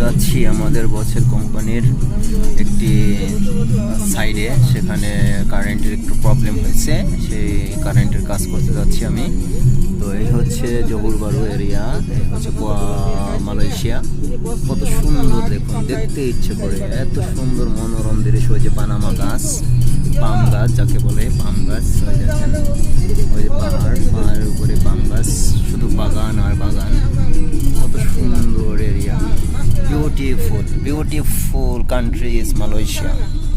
যাচ্ছি আমাদের বসের কোম্পানির একটি সাইডে সেখানে কারেন্টের একটু প্রবলেম হয়েছে। সেই কারেন্টের কাজ করতে যাচ্ছি আমি। তো এই হচ্ছে জহুরবারু এরিয়া এই হচ্ছে মালয়েশিয়া। কত সুন্দর দেখুন, দেখতে ইচ্ছে করে। এত সুন্দর মনোরম দৃশ্য। যে পানামা গাছ, পাম গাছ, যাকে বলে পাম গাছ। ওই যে পাহাড়, পাহাড়ের উপরে পাম গাছ। সুন্দর area beautiful beautiful country is Malaysia